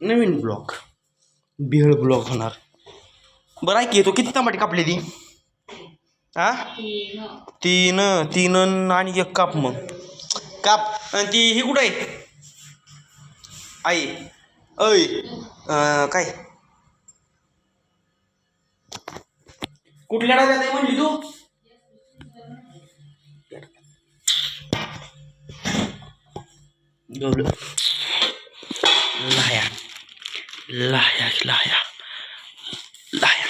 नवीन block. बिहळ block होणार. बरं ऐक येतो तो किती टमाटे कापले ती? हा तीन तीन आणि एक काप मग. काप. आणि ती ही कुठं आहे? आई. अय. काय? कुठल्या डब्यात आहे म्हणली तू? गवलं लाया लाया लाया लाया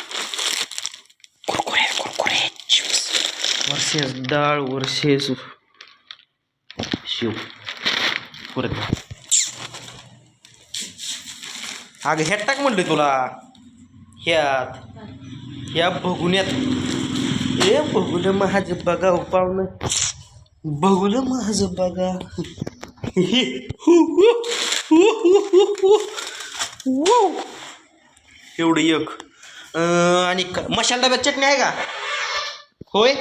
कुरकुरे कुरकुरे चिप्स वर्सेस डाळ वर्सेस शिव परत अगं ह्यात टाक म्हणलं तुला. ह्यात. ह्या बघुन्यात ए बघुलं माझं बघा पाहुणं. बघुलं माझं बघा. एवढं एक. आणि क- मसाला डब्यात चटणी आहे का? होय?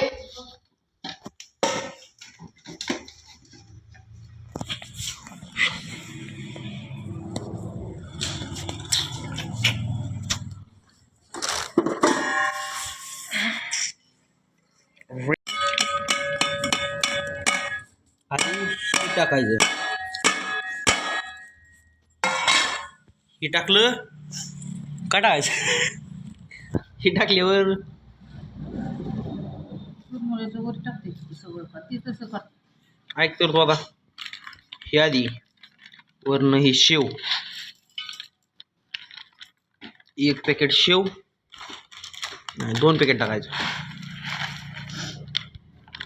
आणि टाकायचं. हे टाकलं? का टाकायचं हे टाकल्यावर? ऐक तर तो आता. हे आधी. वरनं हे शेव. एक पॅकेट शेव नाही दोन पॅकेट टाकायचं.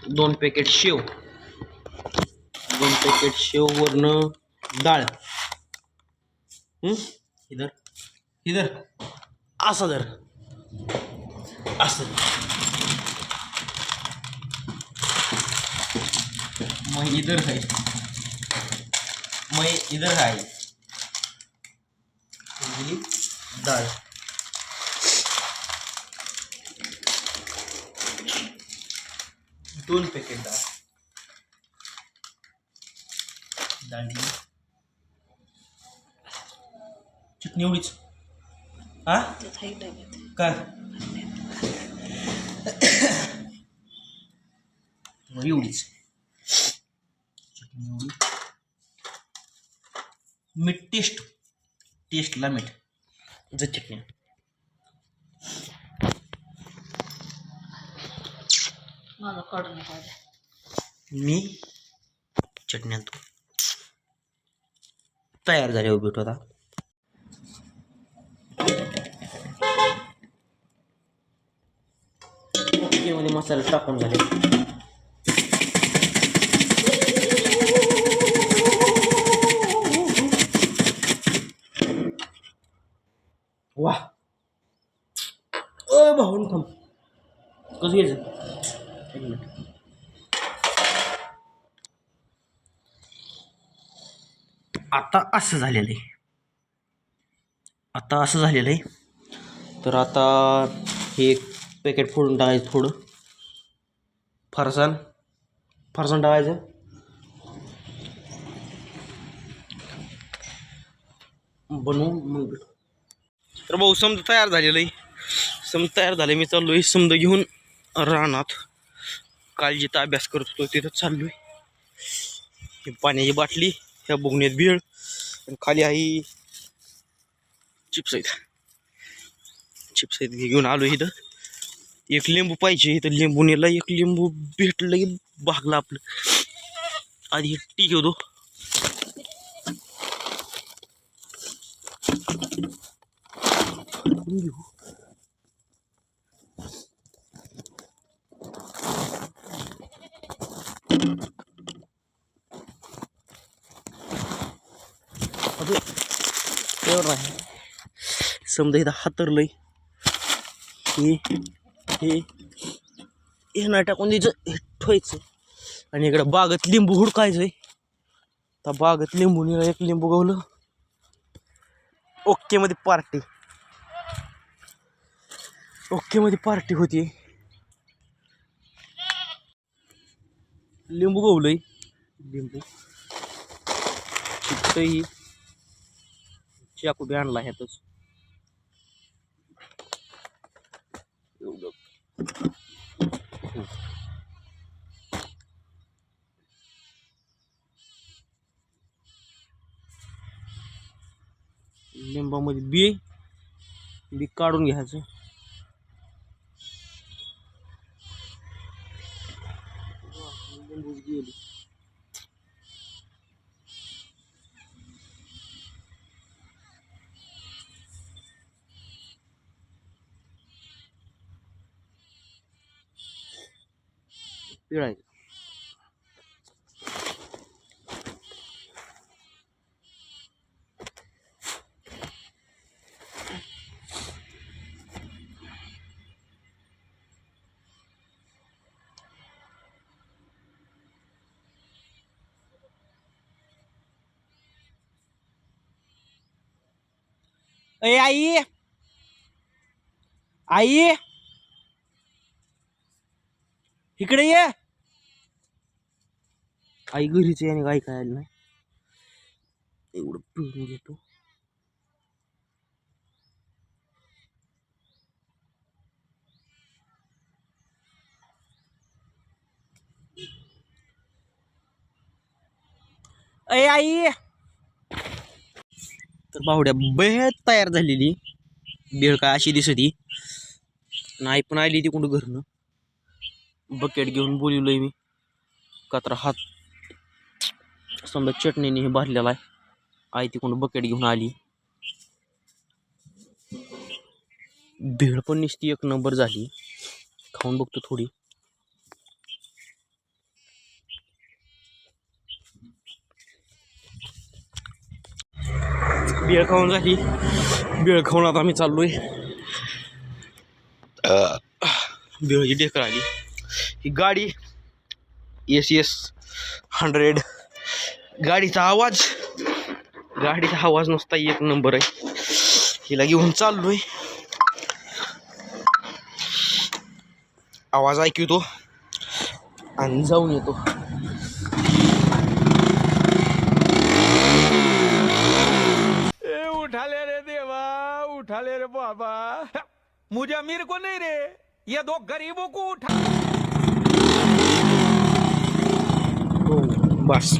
दोन पॅकेट शेव. दोन पॅकेट शेव वरनं डाळ. इधर इधर। असं धर असं मग इधर आहे मग इधर आहे ही डाळ दोन पॅकेट डाळ डाळ एवढीच हा काय एवढीच चटणी एवढी मीठ टेस्ट. टेस्टला मीठ. ज चटणी. मी चटणी आणतो. तयार झाले उभी आता. मध्ये मसाले टाकून झाले. वा. अ भाऊन थांब. कसं घ्यायचं एक मिनिट. आता असं झालेलं आहे. आता असं झालेलं आहे. तर आता हे एक पॅकेट फोडून टाकायचं थोडं. फरसाण. फरसाण टाकायचं. बनवू मग. तर भाऊ समजा तयार झालेलं आहे. समजा तयार झालं मी चाललो आहे समजा घेऊन रानात. काल जिथं अभ्यास करत होतो तिथं चाललो आहे पाण्याची बाटली ह्या बुगण्यात भेळ आणि खाली आहे चिप्स आहेत. चिप्स आहेत घेऊन आलो इथं. एक लिंबू पाहिजे इथं. लिंबू नेला एक लिंबू भेटलं की भागलं आपलं. आधी हे टी घेऊ समजा इथं हातरलंय. हे. हे हे टाकून द्यायचं हे ठेवायचं. आणि इकडं बागत लिंबू हुडकायचं आहे त्या बागेत लिंबू निघा एक लिंबू गवलं. ओके मध्ये पार्टी. ओके मध्ये पार्टी होती. लिंबू गवलंय. लिंबू. चिकटही चाकू बी आणला ह्यातच. एवढं. लिंबामध्ये बी बी काढून घ्यायचं. गेली पिळायचं ए आई आई इकडे ये आई घरीच याने आणि काय काय नाही. एवढं पिळून घेतो. अय आई! तर बावड्या बेळ तयार झालेली. बेळ काय अशी दिसती. नाही पण आली ती कोण घरनं. बकेट घेऊन बोलवलंय मी. कचरा हात समजा चटणीने हे भरलेला आहे. आई तिकडून बकेट घेऊन आली. भेळ पण नुसती एक नंबर झाली. खाऊन बघतो थोडी. बेळ खाऊन झाली. बेळ खाऊन आता आम्ही चाललोय. बेळची ढेकर आली. ही गाडी एस एस हंड्रेड गाडीचा आवाज. गाडीचा आवाज नुसता एक नंबर आहे. हिला घेऊन चाललोय. आवाज ऐकतो. आणि जाऊन येतो. ए उठा ले रे देवा उठा ले रे बाबा. मुझे अमीर को नहीं रे. ये दो गरीबों को उठा. हो बस.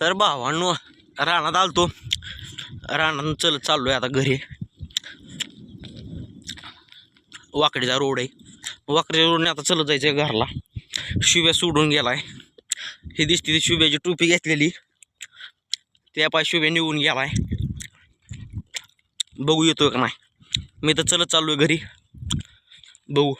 तर भावांनो रानात आलतो. रानात चलत चाललोय आता घरी. वाकडीचा रोड आहे. वाकडीच्या रोडने आता चलत जायचं आहे घरला. शिव्या सोडून गेलाय. हे दिसते ती शिव्याची टोपी घेतलेली. त्या पाय शिव्या निघून गेलाय. बघू येतोय का नाही. मी तर चलत चाललोय घरी. बघू.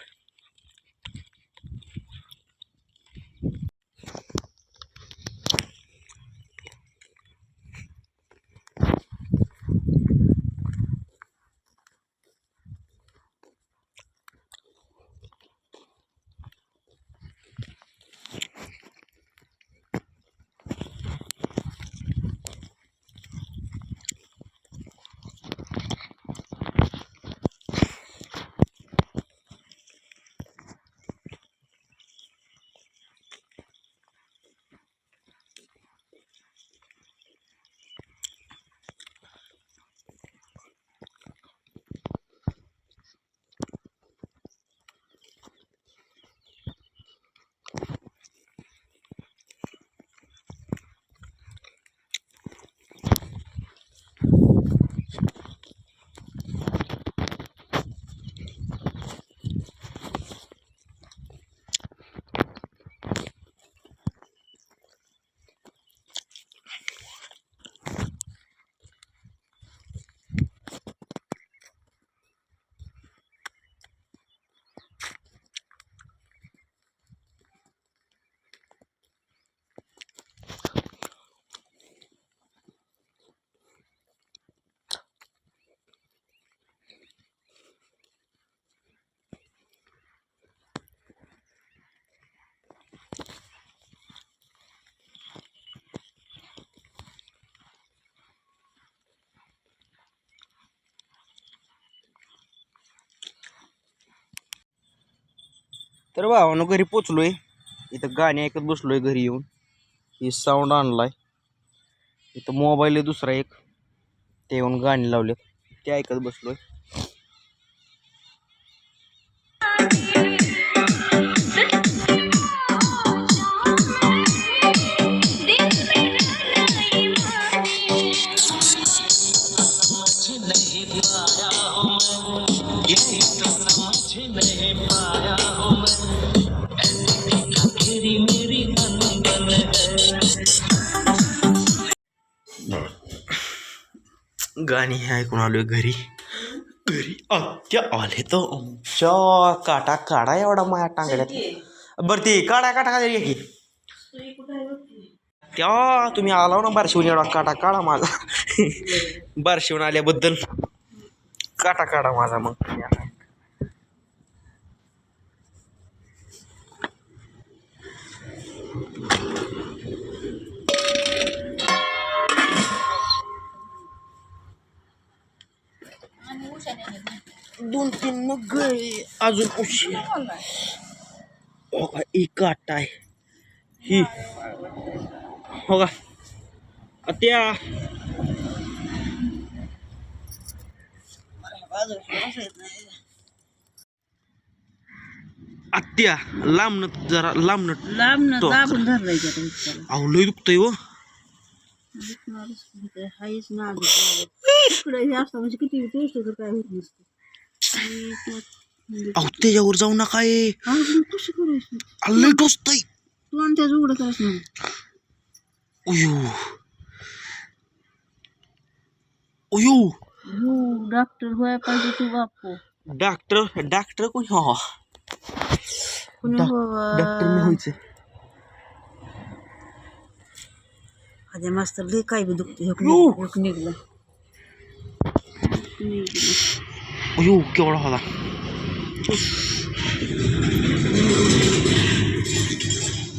तर भावानं घरी पोचलोय. इथं गाणी ऐकत बसलोय घरी येऊन. ही साऊंड आणलाय. इथं मोबाईल आहे दुसरा एक. ते येऊन गाणी लावले ते ऐकत बसलोय. गाणी हे ऐकून आलोय घरी. घरी आत्या आले तर आमच्या काटा काढा एवढा माया टांगड्यात. बरं ती काढा काटा का. तरी की त्या तुम्ही आला ना बारशिवून एवढा काटा काढा माझा. बारशिवून आल्याबद्दल. काटा काढा माझा मग. दोन तीन मग गळे अजून उशीर. हो एक काटा आहे. ही. हो का त्या. आत्या लांबन जरा लांबन लांब ना तो. दाबून धरलाय अहो लय दुखतंय हो. हायच ना इकडे हे असतं म्हणजे किती काय होत नसतं. अहो त्याच्यावर जाऊ नका करायचं? लय टोचतंय. तू आणि त्याचं उयो उयो हो डॉक्टर व्हाय पाहिजे तू बापू डॉक्टर डॉक्टर कोण? हो. कुणी बाबा? डॉक्टर व्हायचं. मास्तर काय बी दुखते यो. निघलं, एक निघलं. निघलं. केवढा होता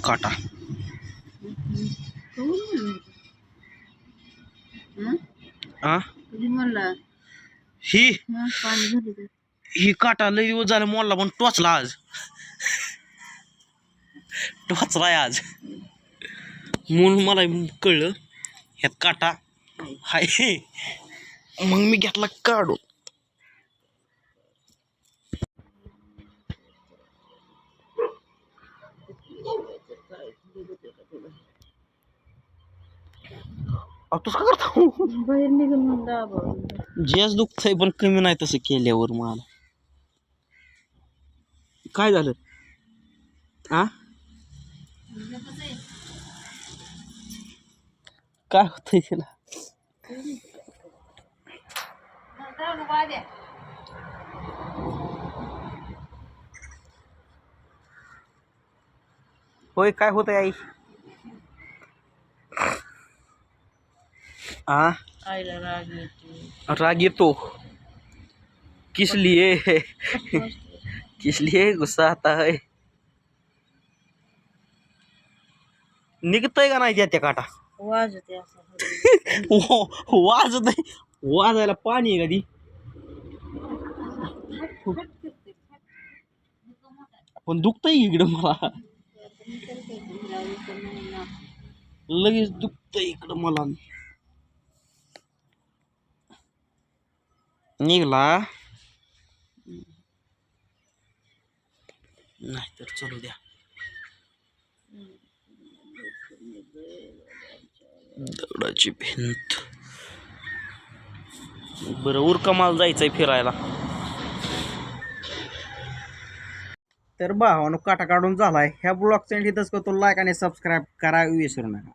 काटा म्हणलं? ही ही काटा लय दिवस झालं मोडला पण टोचला आज टोचलाय आज म्हणून मला कळलं ह्यात काटा हाय मग मी घेतला काढून तसं का करता? बाहेर निघून दाबा. जेच दुखतंय पण कमी नाही तसं केल्यावर मला. काय झालं? आ? काय होतंय त्याला? होय काय होतंय आई? आ आईला राग येते राग येतो किस लिए? किस लिए गुस्सा आता है? निघतय का नाही त्या त्या काटा वाजते असं वाजत आहे वाजायला पाणी आहे कधी पण दुखतय इकडं मला लगेच दुखतंय इकडं मला निघला. नाही तर चलू द्या. दगडाची भिंत. बरं उरका मला जायचंय फिरायला. तर भावानो काटा काढून झालाय. ह्या ब्लॉगचा इथंच करतो. लाईक आणि सबस्क्राईब करा विसरू नका.